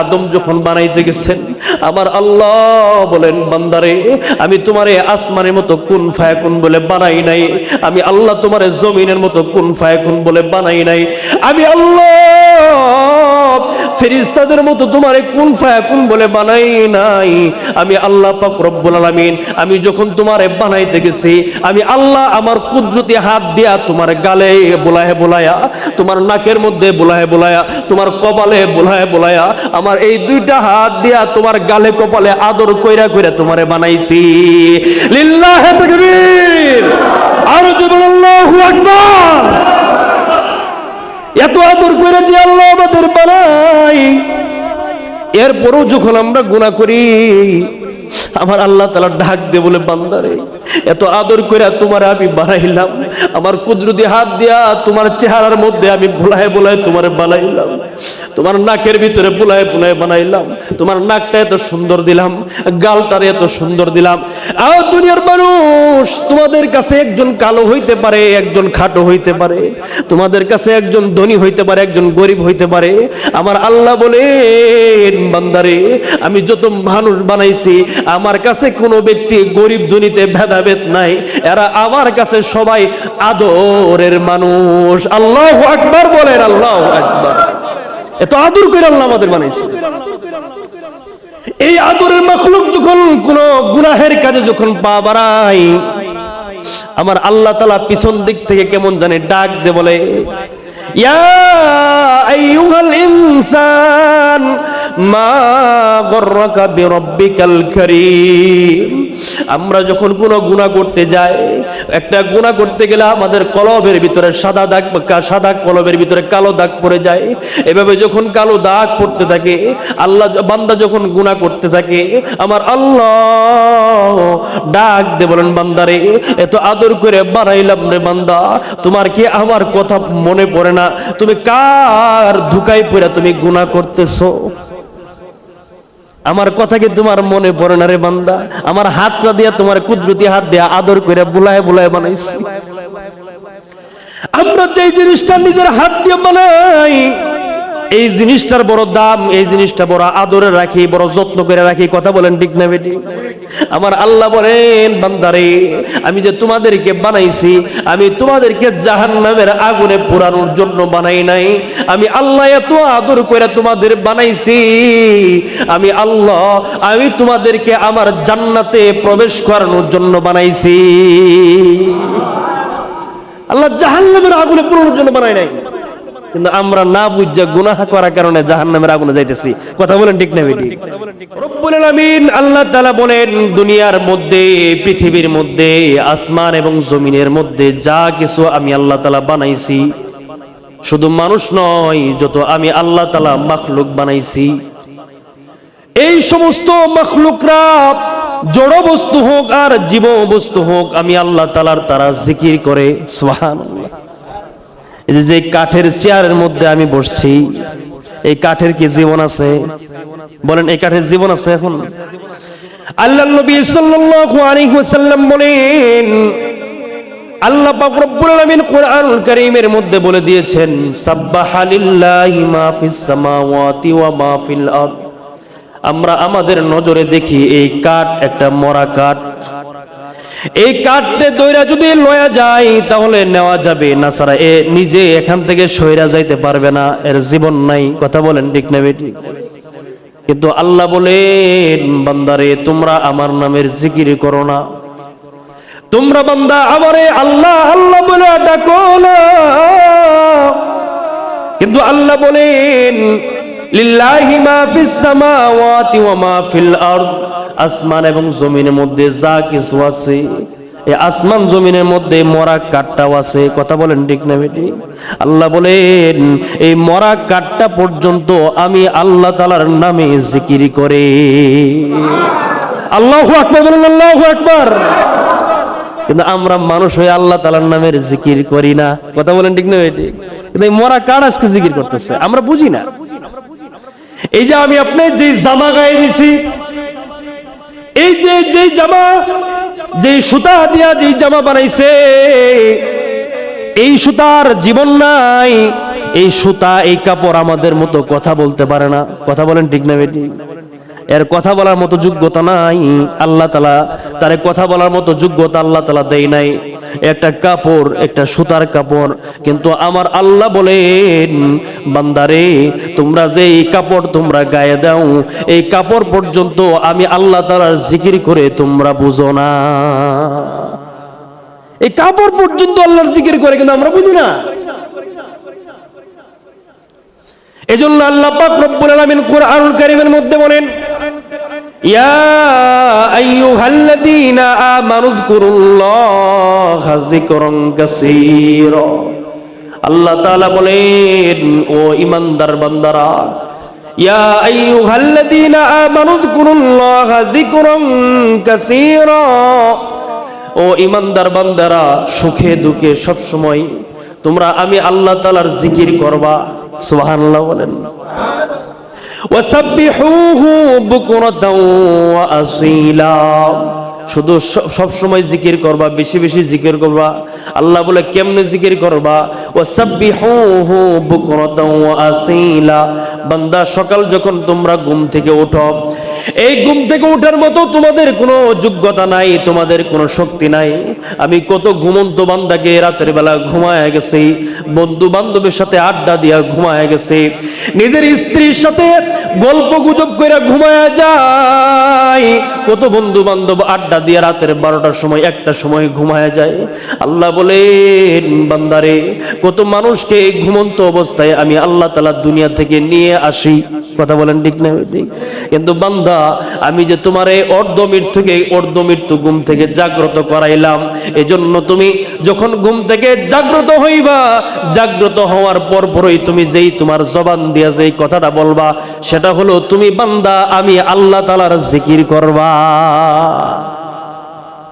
আদম যখন বানাইতে গেছেন, আমার আল্লাহ বলেন, বান্দারে, আমি তোমারে আসমানের মতো কোন ফায়াকুন বলে বানাই নাই, আমি আল্লাহ তোমারে জমিনের মতো কোন ফায়াকুন বলে বানাই নাই, আমি আল্লাহ ফেরিস্তাদের মতো তোমারে কোন ফায়াকুন বলে বানাই নাই? আমি আল্লাহ পাক রব্বুল আলামিন, আমি যখন তোমারে বানাইতে গেছি, আমি আল্লাহ আমার কুদরতি হাত দিয়া তোমার গালে বোলায় বোলায়া, তোমার নাকের মধ্যে বোলায় বোলায়া, তোমার কপালে বোলায় বোলায়া, আমার এই দুইটা হাত দিয়া তোমার গালে কপালে আদর কইরা কইরা তোমারে বানাইছি। লিল্লাহে আর আল্লাহু আকবার। এত আদর করে যে আল্লাহ আমাদের বানাই এরপরও যখন আমরা গুণা করি আমার আল্লাহ তালা ডাক দে বলে, বান্দারে, এত আদর করে তোমার আমি বানাইলাম। আমার কুদরতি হাত দিয়া তোমার চেহারার মধ্যে আমি বোলায় বোলায় তোমার বানাইলাম। তোমার নাকের ভিতরে বোলায় বোলায় বানাইলাম। তোমার নাকটা এত সুন্দর দিলাম, গালটারে এত সুন্দর দিলাম। আর দুনিয়ার মানুষ, তোমাদের কাছে একজন কালো হইতে পারে, একজন খাটো হইতে পারে। তোমাদের কাছে একজন ধনী হইতে পারে, একজন গরিব হইতে পারে। আমার আল্লাহ বলে বান্দারে, আমি যত মানুষ বানাইছি আমার কাছে কোনো ব্যক্তি গরিব ধনীতে ভেদাভেদ নাই। এরা আমার কাছে সবাই আদরের মানুষ। আল্লাহ আকবার বলেন, আল্লাহ আকবার। এত আদর করে আল্লাহ আমাদের বানাইছে। এই আদরের মখলুক যখন কোন গুনাহের কাজে যখন পা বাড়ায়, আমার আল্লাহ তালা পিছন দিক থেকে কেমন জানে ডাক দে বলে, ইয়া আইয়ুহাল ইনসান মা গররাকা বিরাব্বিকাল কারীম। আমরা যখন কোনো গুনাহ করতে যাই, একটা গুনাহ করতে গেলে আমাদের কলবের ভিতরে সাদা দাগ সাদা কলবের ভিতরে কালো দাগ পড়ে যায়। এভাবে যখন কালো দাগ পড়তে থাকে, আল্লাহ বান্দা যখন গুনাহ করতে থাকে, আমার আল্লাহ ডাক দে বলেন বান্দারে এত আদর করে বানাইলাম রে বান্দা, তোমার কি আমার কথা মনে পড়ে না? তুমি কার ধুকাই পড়ে তুমি গুনাহ করতেছো? আমার কথা কি তোমার মনে পড়ে না রে বান্দা? আমার হাতটা দিয়া তোমার কুদরতি হাত দিয়া আদর করে বুলায় বুলায় বানাইছি। আমরা যে জিনিসটা নিজের হাত দিয়ে বানাই এই জিনিসটার বড় দাম, এই জিনিসটা বড় আদরে রাখি, বড় যত্ন করে রাখি, কথা বলেন ঠিক না বেটি? আমার আল্লাহ বলেন, বান্দারে, আমি যে তোমাদেরকে বানাইছি, আমি তোমাদেরকে জাহান্নামের আগুনে পোড়ানোর জন্য বানাই নাই। আমি আল্লাহ এত আদর করে তোমাদের বানাইছি। আমি আল্লাহ, আমি তোমাদেরকে আমার জান্নাতে প্রবেশ করানোর জন্য বানাইছি। আল্লাহ জাহান্নামের আগুনে পোড়ানোর জন্য বানাই নাই। কিন্তু আমরা না বুঝা গুনাহ করার কারণে জাহান্নামের আগুনে যাইতেছি। কথা বলেন ঠিক না বেটি? রব্বুল আলামিন আল্লাহ তাআলা বলেন, দুনিয়ার মধ্যে, পৃথিবীর মধ্যে, আসমান এবং জমিনের মধ্যে যা কিছু আমি আল্লাহ তাআলা বানাইছি, শুধু মানুষ নয়, যত আমি আল্লাহ তাআলা মাখলুক বানাইছি, এই সমস্ত মখলুকরা জড় বস্তু হোক আর জীব বস্তু হোক, আমি আল্লাহ তালার তারা জিকির করে সোহান এই যে কাঠের চেয়ারের মধ্যে আমি বসছি, এই কাঠের কি জীবন আছে? বলেন, এই কাঠের জীবন আছে এখন? আল্লাহ নবী সাল্লাল্লাহু আলাইহি ওয়াসাল্লাম বলেন, আল্লাহ পাক রব্বুল আলামিন কোরআনুল কারীমের মধ্যে বলে দিয়েছেন, সাব্বাহা লিল্লাহি মা ফিস সামাওয়াতি ওয়া মা ফিল আরদ। আমরা আমাদের নজরে দেখি, এই কাঠ একটা মরা কাঠ। এই কাঠতে দইরা যদি লয়া যায়, তাহলে নেওয়া যাবে না সারা। এ নিজে এখান থেকে সইরা যাইতে পারবে না, এর জীবন নাই। কথা বলেন ঠিক না কিন্তু আল্লাহ বলেন, বান্দারে, তোমরা আমার নামের জিকির করো না। তোমরা বান্দা, আমারে আল্লাহ আল্লাহ বলে ডাকো না। কিন্তু আল্লাহ বলেন লিল্লাহি মা ফিস সামাওয়াতি ওয়া মা ফিল আরদ। আসমান এবং জমিনের মধ্যে যা কিছু আছে, এই আসমান জমিনের মধ্যে মরা কাঠটাও আছে। কথা বলেন ঠিক না বেটি? আল্লাহ বলেন, এই মরা কাঠটা পর্যন্ত আমি আল্লাহ তালার নামে জিকির করে। আল্লাহু আকবার বলেন, আল্লাহু আকবার। কিন্তু আমরা মানুষ হয়ে আল্লাহ তালার নামের জিকির করি না। কথা বলেন ঠিক না বেটি? কিন্তু এই মরা কাঠ আজকে জিকির করতেছে। আমরা বুঝি না। এই যে আমি আপনি যে জামা গায়ে দিছি, এই যে যে জামা, যে সুতা দিয়া যে জামা বানাইছে, এই সুতার জীবন নাই, এই সুতা, এই কাপড় আমাদের মতো কথা বলতে পারে না। কথা বলেন ঠিক না বেটি? এর কথা বলার মতো যোগ্যতা নাই। আল্লাহ তালা তার কথা বলার মতো যোগ্যতা আল্লাহ তালা দেয় নাই। একটা কাপড়, একটা সুতার কাপড়। কিন্তু আমার আল্লাহ বলেন, বান্দারে, তোমরা যে এই কাপড় তোমরা গায়ে দাও, এই কাপড় পর্যন্ত আমি আল্লাহ তালার জিকির করে তোমরা বুঝো না। এই কাপড় পর্যন্ত আল্লাহর জিকির করে কিন্তু আমরা বুঝি না। এজন্য আল্লাহ পাক রব্বুল আলামিন কোরআনুল কারীমের মধ্যে বলেন ইয়া আইয়ুহাল্লাযীনা আমানু যকুরুল্লাহা যিকরান কাসীরা। আল্লাহ তাআলা বলেন, ও ঈমানদার বান্দারা, ইয়া আইয়ুহাল্লাযীনা আমানু যকুরুল্লাহা যিকরান কাসীরা। ও ঈমানদার বান্দারা, সুখে দুঃখে সব সময় তোমরা আমি আল্লাহ তাআলার জিকির করবা। সুবহানাল্লাহ বলেন। শুধু সব সময় জিকির করবা, বেশি বেশি জিকির করবা। আল্লাহ বলে, কেমনে জিকির করবা? ও ওয়া আসিলা। বান্দা সকাল যখন তোমরা ঘুম থেকে ওঠো এই ঘুম থেকে ওঠার মতো তোমাদের কোনো যোগ্যতা নাই, তোমাদের কোনো শক্তি নাই। আমি কত ঘুমন্ত বান্দাকে রাতের বেলা ঘুমায় গেছি, বন্ধু বান্ধবের সাথে আড্ডা দিয়া ঘুমায় গেছি। নিজের স্ত্রীর সাথে গল্প গুজব করে ঘুমায় যায় কত বন্ধু বান্ধব আড্ডা দিয়ে রাতের বারোটার সময় একটা সময় ঘুমায় যায়। আল্লাহ বলেন, বান্দারে, কত মানুষকে ঘুমন্ত অবস্থায় আমি আল্লাহ তালা দুনিয়া থেকে নিয়ে আসি। কথা বলেন ঠিক না কিন্তু বান্দা, আমি যে তোমার অর্ধ মৃত্যুকে অর্ধ মৃত্যু ঘুম থেকে জাগ্রত করাইলাম, এজন্য তুমি যখন ঘুম থেকে জাগ্রত হইবা, জাগ্রত হওয়ার পর পরই তুমি যেই তোমার জবান দিয়া যেই কথাটা বলবা, সেটা হলো, তুমি বান্দা, আমি আল্লাহ তালার জিকির করবা।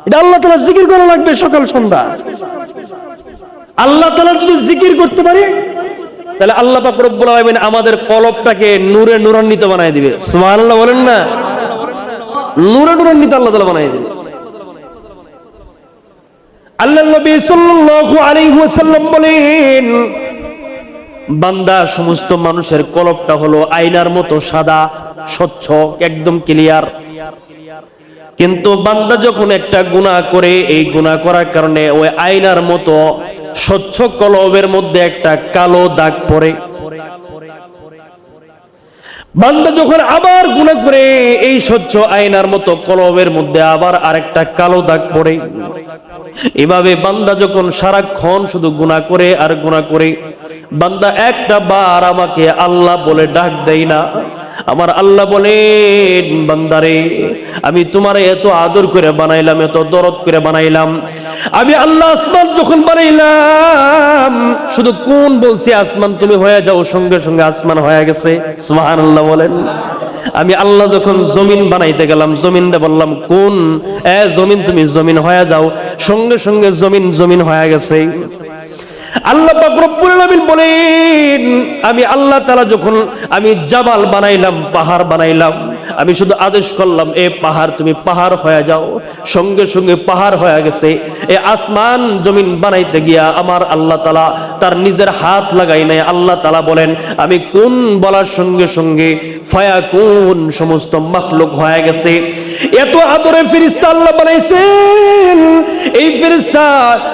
এটা আল্লাহ তালা জিকির করা লাগবে সকাল, সন্ধ্যা। আল্লাহ তালা যদি জিকির করতে তাহলে আল্লাহ আমাদের নূরে নূরান্বিত দিবে। বলেন না? নূরে নূরান্বিত আল্লাহ দিবে। আল্লাহ নবী সাল্লাল্লাহু আলাইহি ওয়াসাল্লাম বলেন, বান্দা, সমস্ত মানুষের কলবটা হলো আয়নার মতো সাদা, স্বচ্ছ, একদম ক্লিয়ার কিন্তু বান্দা যখন একটা গুনাহ করে, এই গুনাহ করার কারণে ওই আয়নার মতো স্বচ্ছ কলবের মধ্যে একটা কালো দাগ পড়ে। বান্দা যখন আবার গুনাহ করে, এই স্বচ্ছ আয়নার মতো কলবের মধ্যে আবার আরেকটা কালো দাগ পড়ে। এভাবে বান্দা যখন সারাক্ষণ শুধু গুনাহ করে আর গুনাহ করে, বান্দা একটা বার আমাকে আল্লাহ বলে ডাক দেয় না। আমার আল্লাহ বলেন, বান্দারে, আমি তোমার এত আদর করে বানাইলাম, এত দরদ করে বানাইলাম। আমি আল্লাহ আসমান যখন বানাইলাম, শুধু কোন বলছি আসমান, তুমি হয়ে যাও, সঙ্গে সঙ্গে আসমান হয়ে গেছে। সুহান আল্লাহ বলেন। আমি আল্লাহ যখন জমিন বানাইতে গেলাম, জমিনটা বললাম, কোন? এ জমিন, তুমি জমিন হয়ে যাও, সঙ্গে সঙ্গে জমিন জমিন হয়ে গেছে। আল্লাহ রব্বুল আলামিন বলেন আমি আল্লাহ তাআলা যখন আমি জাবাল বানাইলাম পাহাড় বানাইলাম আমি শুধু আদেশ করলাম, এ পাহাড়, তুমি পাহাড় হয়ে যাও। সঙ্গে সঙ্গে পাহাড় হয়ে গেছে। এ আসমান জমিন বানাইতে গিয়া আমার আল্লাহ তাআলা তার নিজের হাত লাগাই নাই। আল্লাহ তাআলা বলেন, আমি কোন বলার সঙ্গে সঙ্গে ফায়া কোন সমস্ত মাখলুক হয়ে গেছে। এত আদরে ফেরেশতা আল্লাহ বানাইছেন। এই ফেরেশতা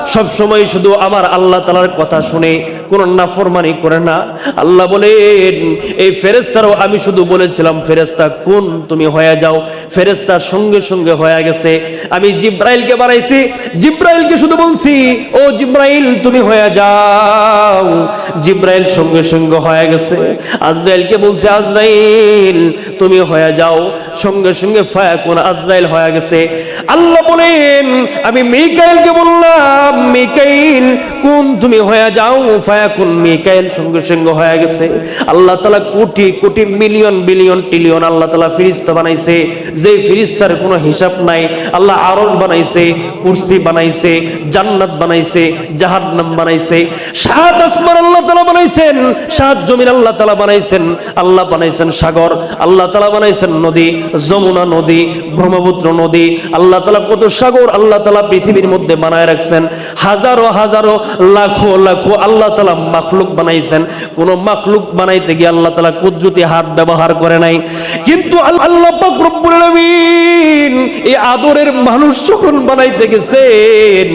সব সময় শুধু আমার আল্লাহ তালার কথা শুনে, কোন নাফরমানি করে না। আল্লাহ বলেন, এই ফেরেশতারও আমি শুধু বলেছিলাম, ফেরেশতা কোন তুমি হয়ে যাও। ফেরেশতা সঙ্গে সঙ্গে হয়ে গেছে। আমি জিব্রাইলকে বানাইছি জিব্রাইলকে শুধু বলছি, ও জিব্রাইল, তুমি হয়ে যাও। জিব্রাইল সঙ্গে সঙ্গে হয়ে গেছে। আজরাইলকে বলছে, আজরাইল, তুমি হয়ে যাও। সঙ্গে সঙ্গে ফায়াকুন আজরাইল হয়ে গেছে। আল্লাহ বলেন, আমি মিকাইলকে বললাম, মিকাইল, কোন তুমি হয়ে যাও? ফায়াকুন মিকাইল সঙ্গে সঙ্গে হয়ে গেছে। আল্লাহ তাআলা crore crore million, billion trillion আল্লাহ তাআলা ফেরেশতা বানাইছে, যে ফেরেশতার কোনো হিসাব নাই, আল্লাহ আরশ বানাইছে, কুরসি বানাইছে, জান্নাত বানাইছে বানাইছে, সাত আসমান আল্লাহ তাআলা বানাইছেন, সাত জমিন আল্লাহ তাআলা বানাইছেন, আল্লাহ বানাইছেন সাগর, আল্লাহ তাআলা বানাইছেন নদী, যমুনা নদী, ব্রহ্মপুত্র নদী, আল্লাহ তালা কত সাগর আল্লাহ তালা পৃথিবীর মধ্যে বানায় রাখছেন, হাজারো হাজারো লাখো লাখো আল্লাহ তালা মাখলুক বানাইছেন, কোন মাখলুক বানাইতে গিয়ে আল্লাহ তালা কুদরতি হাত ব্যবহার করে নাই, কিন্তু আল- আল্লাহ পাক রব্বুল আলামিন এই আদরের মানুষ যখন বানাইতে গেছেন,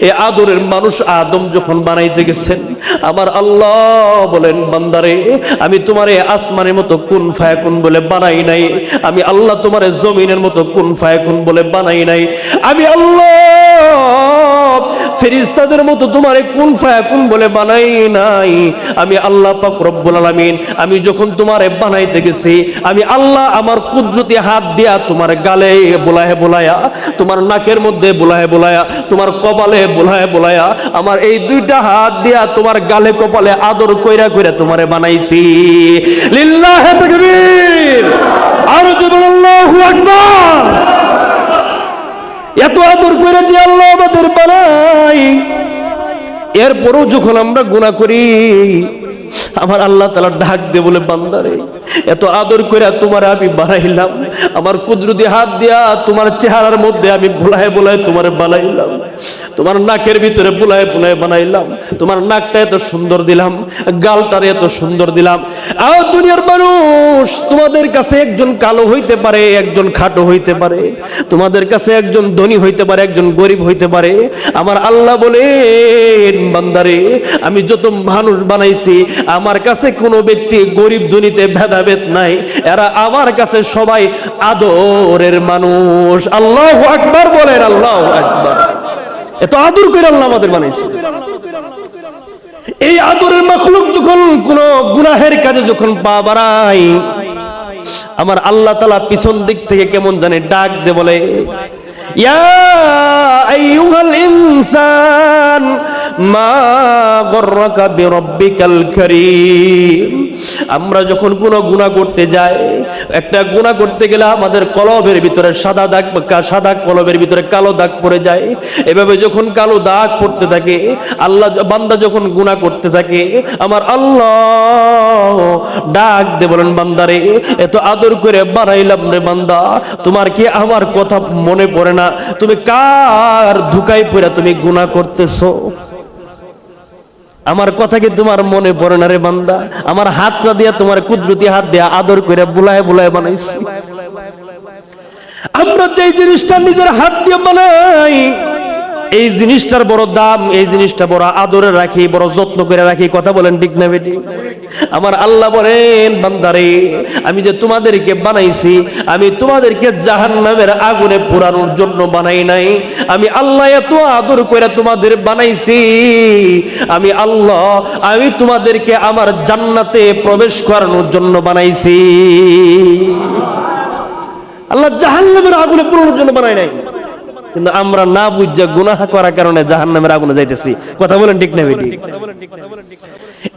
এই আদরের মানুষ আদম যখন বানাইতে গেছেন, আমার আল্লাহ বলেন, বান্দারে, আমি তোমারে আসমানের মতো কুন ফায়াকুন বলে বানাই নাই, আমি আল্লাহ তোমারে জমিনের মতো কুন ফায়াকুন বলে বানাই নাই, আমি আল্লাহ ফেরিস্তাদের মতো তোমারে কুন ফায়াকুন বলে বানাই নাই? আমি আল্লাহ পাক রব্বুল আলামিন, আমি যখন তোমারে বানাইতে গেছি আমি আল্লাহ আমার কুদরতি হাত দিয়া তোমার গালে বোলায় বোলায়া, তোমার নাকের মধ্যে বোলায় বোলায়া, তোমার কপালে বোলায় বোলায়া, আমার এই দুইটা হাত দিয়া তোমার গালে কপালে আদর কইরা কইরা তোমারে বানাইছি। লিল্লাহে তাকবীর। আর আল্লাহু আকবার। এত আদর করে যে আল্লাহ আমাদের বানাই এরপরও যখন আমরা গুণা করি, আমার আল্লাহ তালা ঢাক দে বলে, বান্দারে এত আদর করে তোমার আমি বানাইলাম। আমার কুদরতি হাত দিয়া তোমার চেহারার মধ্যে আমি বোলায় বোলায় তোমার বানাইলাম। তোমার নাকের ভিতরে বোলায় বোলায় বানাইলাম। তোমার নাকটা এত সুন্দর দিলাম, গালটারে এত সুন্দর দিলাম। আর দুনিয়ার মানুষ, তোমাদের কাছে একজন কালো হইতে পারে, একজন খাটো হইতে পারে। তোমাদের কাছে একজন ধনী হইতে পারে, একজন গরিব হইতে পারে। আমার আল্লাহ বলেন, বান্দারে, আমি যত মানুষ বানাইছি, আমার কাছে কোনো ব্যক্তি গরিব ধনীতে ভেদাভেদ নাই। এরা আমার কাছে সবাই আদরের মানুষ। আল্লাহ আকবার বলেন, আল্লাহ আকবার। এত আদর করে আল্লাহ আমাদের বানাইছে। এই আদরের মখলুক যখন কোন গুনাহের কাজে যখন পা বাড়াই আমার আল্লাহ তালা পিছন দিক থেকে কেমন জানে ডাক দে বলে ইয়া আইয়ুহাল ইনসান মা গররাকা বিরব্বিকাল কারীম। আমরা যখন কোনো গুনাহ করতে যাই, একটা গুনাহ করতে গেলে আমাদের কলবের ভিতরে সাদা দাগ সাদা কলবের ভিতরে কালো দাগ পড়ে যায়। এভাবে যখন কালো দাগ পড়তে থাকে, আল্লাহ বান্দা যখন গুনাহ করতে থাকে, আমার আল্লাহ ডাক দে বলেন বান্দারে এত আদর করে বানাইলাম রে বান্দা, তোমার কি আমার কথা মনে পড়ে না? তুমি কার ধুকাই পড়া তুমি গুণা করতেছো? আমার কথা কি তোমার মনে পড়ে না রে বান্দা? আমার হাতটা দিয়া তোমার কুদরতি হাত দিয়া আদর করে বুলায় বুলায় বানাইছি। আমরা যে জিনিসটা নিজের হাত দিয়ে বানাই এই জিনিসটার বড় দাম, এই জিনিসটা বড় আদরে রাখি, বড় যত্ন করে রাখি, কথা বলেন ঠিক না বেটি? আমার আল্লাহ বলেন, বান্দারে, আমি যে তোমাদেরকে বানাইছি, আমি তোমাদেরকে জাহান্নামের আগুনে পোড়ানোর জন্য বানাই নাই। আমি আল্লাহ এত আদর করে তোমাদের বানাইছি। আমি আল্লাহ, আমি তোমাদেরকে আমার জান্নাতে প্রবেশ করানোর জন্য বানাইছি। আল্লাহ জাহান্নামের আগুনে পুরোনোর জন্য বানাই নাই। কিন্তু আমরা না বুঝা গুনাহ করার কারণে জাহান নামের আগুনে যাইতেছি। কথা বলেন ঠিক না বেটি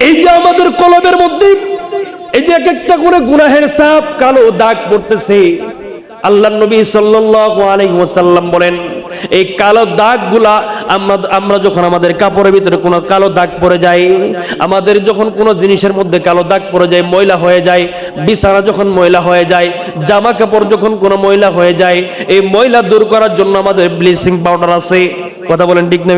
এই যে আমাদের কলবের মধ্যে, এই যে এক একটা করে গুনাহের সাপ, কালো দাগ পড়তেছে। আল্লাহ নবী সাল্লাল্লাহু আলাইহি ওয়াসাল্লাম বলেন এই কালো দাগগুলা আমরা আমরা যখন আমাদের কাপড়ের ভিতরে কোনো কালো দাগ পড়ে যায়, আমাদের যখন কোনো জিনিসের মধ্যে কালো দাগ পড়ে যায়, ময়লা হয়ে যায়, বিছানা যখন ময়লা হয়ে যায়, জামা কাপড় যখন কোনো ময়লা হয়ে যায়, এই ময়লা দূর করার জন্য আমাদের ব্লিচিং পাউডার আছে। কথা বলেন ঠিক না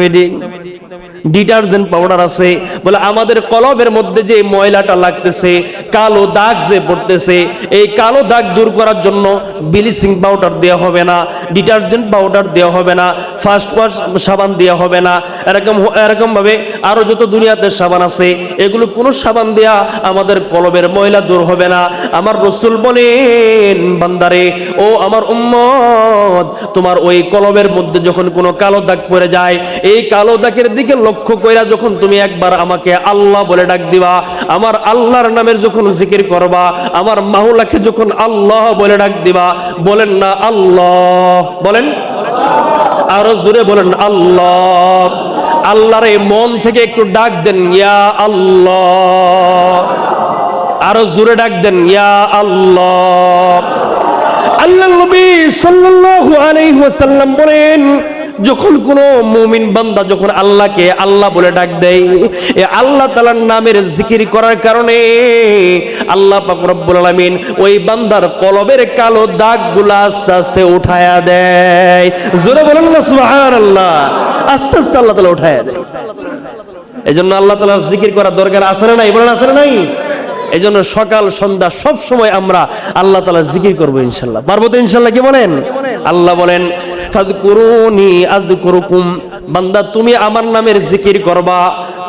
ডিটারজেন্ট পাউডার আছে। বলে আমাদের কলবের মধ্যে যে ময়লাটা লাগতেছে, কালো দাগ যে পড়তেছে, এই কালো দাগ দূর করার জন্য ব্লিচিং পাউডার দেওয়া হবে না, ডিটারজেন্ট পাউডার দেওয়া হবে না ফার্স্ট ওয়াশ সাবান দেওয়া হবে না। এরকম এরকমভাবে আরও যত দুনিয়াতে সাবান আছে, এগুলো কোনো সাবান দেয়া আমাদের কলবের ময়লা দূর হবে না। আমার রসুল বলেন, বান্দারে, ও আমার উম্মত, তোমার ওই কলবের মধ্যে যখন কোনো কালো দাগ পড়ে যায়, এই কালো দাগের দিকে লক্ষ্য কইরা যখন তুমি একবার আমাকে আল্লাহ বলে ডাক দিবা, আমার আল্লাহর নামের যখন জিকির করবা, আমার মাহুলাকে যখন আল্লাহ বলে ডাক দিবা, বলেন না আল্লাহ, বলেন? আরও জোরে বলেন, আল্লাহ। আল্লাহর এই মন থেকে একটু ডাক দেন, ইয়া আল্লাহ। আরও জোরে ডাক দেন, ইয়া আল্লাহ। আল্লাহ নবী সাল্লাল্লাহু আলাইহি ওয়াসাল্লাম বলেন যখন কোন মুমিন বান্দা যখন আল্লাহকে আল্লাহ বলে ডাক দেয়, এ আল্লাহ তালার নামের জিকির করার কারণে আল্লাহ রব্বুল আলামিন ওই বান্দার কলবের কালো দাগগুলো আস্তে আস্তে উঠায়া দেয়। জোরে বলেন না, সুবহানাল্লাহ। আস্তে আস্তে আল্লাহ তাআলা উঠায়া দেয়। এই জন্য আল্লাহ তালার জিকির করার দরকার আছে না নাই? বলেন আছে না নাই? এই জন্য সকাল, সন্ধ্যা সব সময় আমরা আল্লাহ তালা জিকির করব ইনশাল্লাহ। পারব তো ইনশাল্লাহ, কি বলেন? আল্লাহ বলেন বান্দা, তুমি আমার নামের জিকির করবা,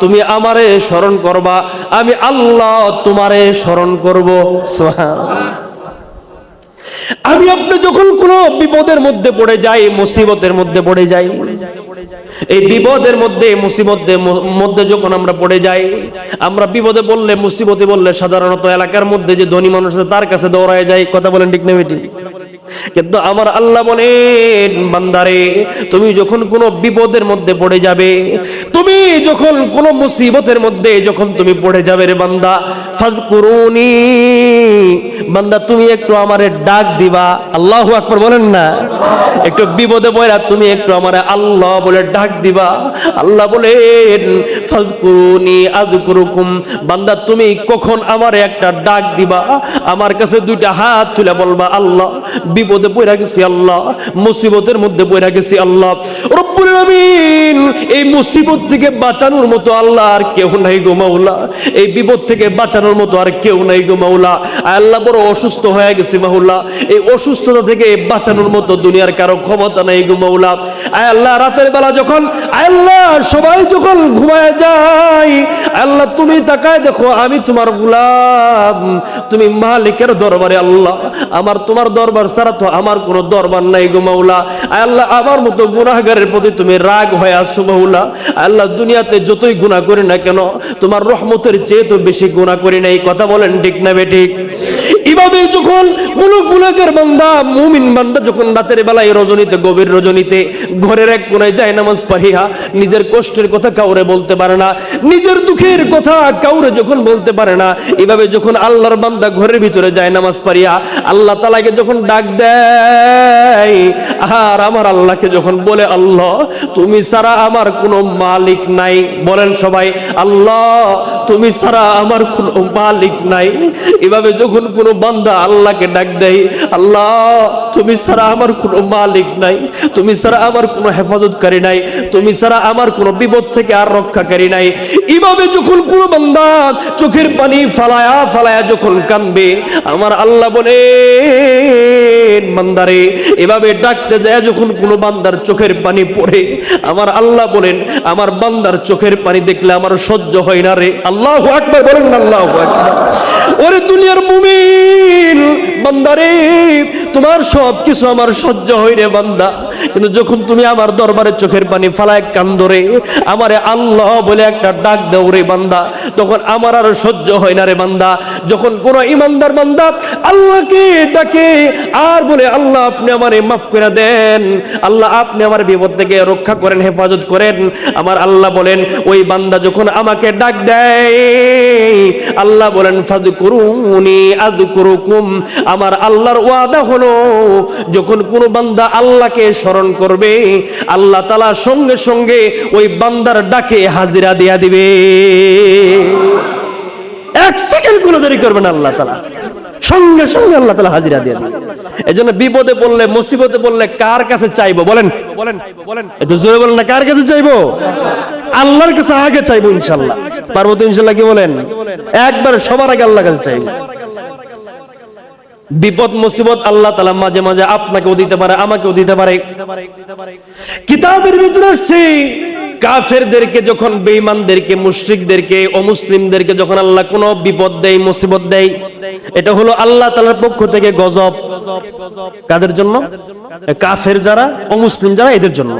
তুমি আমারে স্মরণ করবা, আমি আল্লাহ তোমারে স্মরণ করব। আমি আপনি যখন কোনো বিপদের মধ্যে পড়ে যাই, মুসিবতের মধ্যে পড়ে যাই, এই বিপদের মধ্যে, মুসিবতের মধ্যে যখন আমরা পড়ে যাই, আমরা বিপদে বললে মুসিবতে বললে সাধারণত এলাকার মধ্যে যে ধনী মানুষ তার কাছে দৌড়ায় যায় কথা বলেন ঠিক কিন্তু আমার আল্লাহ বলেন, বান্দারে, তুমি যখন কোনো বিপদের মধ্যে পড়ে যাবে, তুমি যখন কোনো মুসিবতের মধ্যে যখন তুমি পড়ে যাবে রে বান্দা ফাজকুরুনি বান্দা, তুমি একটু আমারে ডাক দিবা। আল্লাহু আকবার বলেন না? একটু বিপদে পড়া, তুমি একটু আমারে আল্লাহ বলে ডাক দিবা। আল্লাহ বলেন ফাজকুরুনি আযকুরুকুম। বান্দা, তুমি কখন আমারে একটা ডাক দিবা? আমার কাছে দুইটা হাত তুলে বলবা, আল্লাহ বিপদে পড়া গেছি আল্লাহ মুসিবতের মধ্যে পড়া গেছি আল্লাহ। রব্বুল আলামিন এই মুসিবত থেকে বাঁচানোর মতো আল্লাহ আর কেউ নাই গো মাওলা। এই বিপদ থেকে বাঁচানোর মতো আর কেউ নাই গো মাওলা। আল্লাহ বড় অসুস্থ হয়ে গেছি মাওলা। এই অসুস্থতা থেকে বাঁচানোর মতো দুনিয়ার কারও ক্ষমতা নাই গো মাওলা। আল্লাহ, রাতের বেলা যখন আল্লাহ, সবাই যখন ঘুমায় যায়, আল্লাহ তুমি তাকায় দেখো, আমি তোমার গুলাম। তুমি মালিকের দরবারে আল্লাহ। আমার তোমার দরবার ছাড়া তো আমার কোনো দরবার নাই গো মাওলা। আল্লাহ, আমার মতো গুনাহগারের প্রতি তুমি রাগ হয়ে আসছো মাওলা আল্লাহ দুনিয়াতে যতই গুণা করি না কেন, তোমার রহমতের চেয়ে তো বেশি গুণা করি না। এই কথা বলেন ঠিক না বেঠিক এভাবে যখন কোন গুনাহগার বান্দা, মুমিন বান্দা যখন রাতের বেলায় রজনীতে, গভীর রজনীতে, ঘরের এক কোনায় যায় নামাজ পড়িয়া, নিজের কষ্টের কথা কাউরে বলতে পারে না, নিজের দুঃখের কথা কাউরে যখন বলতে পারে না, এভাবে যখন আল্লাহর বান্দা ঘরের ভিতরে যায় নামাজ পড়িয়া, আল্লাহ তালাকে যখন ডাক দেয়, আর আমার আল্লাহকে যখন বলে, আল্লাহ, তুমি ছাড়া আমার কোনো মালিক নাই। বলেন সবাই, আল্লাহ, তুমি ছাড়া আমার কোনো মালিক নাই। এভাবে যখন কোনো বান্দা আল্লাহকে ডাক দেয় আল্লাহ তুমি ছাড়া আমার কোনো মালিক নাই, তুমি ছাড়া আমার কোনো হেফাজতকারী নাই, তুমি ছাড়া আমার কোনো বিপদ থেকে আর রক্ষাকারী নাই। এভাবে যখন কোনো বান্দা চোখের পানি ফালায়া ফালায়া যখন কানবে আমার আল্লাহ বলে বান্দারে, এভাবে ডাকতে যায় যখন কোনো বান্দার চোখের পানি পড়ে, আমার আল্লাহ বলেন, আমার বান্দার চোখের পানি দেখলে আমার সহ্য হয় না রে। আল্লাহ আকবার, বলেন আল্লাহ আকবার। ওরে দুনিয়ার মুমিন, বান্দারে, তোমার সব কিছু আমার সহ্য হয় রে বান্দা। কিন্তু যখন তুমি আমার দরবারে চোখের পানি ফালায় কান্দরে, আমারে আল্লাহ বলে একটা ডাক দাও রে বান্দা। তখন আমার আর সহ্য হয় না রে বান্দা। যখন কোন ইমানদার বান্দা আল্লাহকে ডাকে, আর বলে, আল্লাহ, আপনি আমারে মাফ করে দেন। আল্লাহ, আপনি আমার বিপদ থেকে রক্ষা করেন, হেফাজত করেন। আমার আল্লাহ বলেন, ওই বান্দা যখন আমাকে ডাক দেয়, আল্লাহ বলেন ফাদ করুনি আদ করুকুম আমার আল্লাহর ওয়াদা হলো যখন কোনো বান্দা আল্লাহকে স্মরণ করবে আল্লাহ তালা সঙ্গে সঙ্গে ওই বান্দার ডাকে হাজিরা দিয়া দিবে। এক সেকেন্ড কোনো দেরি করবেন আল্লাহ তালা সঙ্গে সঙ্গে আল্লাহ তালা হাজিরা দিয়ে দিবে। এই জন্য বিপদে পড়লে মুসিবতে পড়লে কার কাছে চাইব? বলেন। বলেন বলেন। একটু জোরে বলেন না কার কাছে চাইব? আল্লাহর কাছে আগে চাইব ইনশাল্লাহ পার্বতী ইনশাল্লাহ কি বলেন? একবার সবার আগে আল্লাহর কাছে চাইব। বিপদ, মুসিবত আল্লাহ তালা মাঝে মাঝে আপনাকেও দিতে পারে, আমাকেও দিতে পারে। কিতাবের ভিতরে সেই কাফেরদেরকে যখন, বেঈমানদেরকে, মুশরিকদেরকে, অমুসলিমদেরকে যখন আল্লাহ কোনো বিপদ দেয়, মুসিবত দেয়, এটা হলো আল্লাহ তালার পক্ষ থেকে গজব। কাদের জন্য? কাফের যারা, অমুসলিম যারা, এদের জন্য।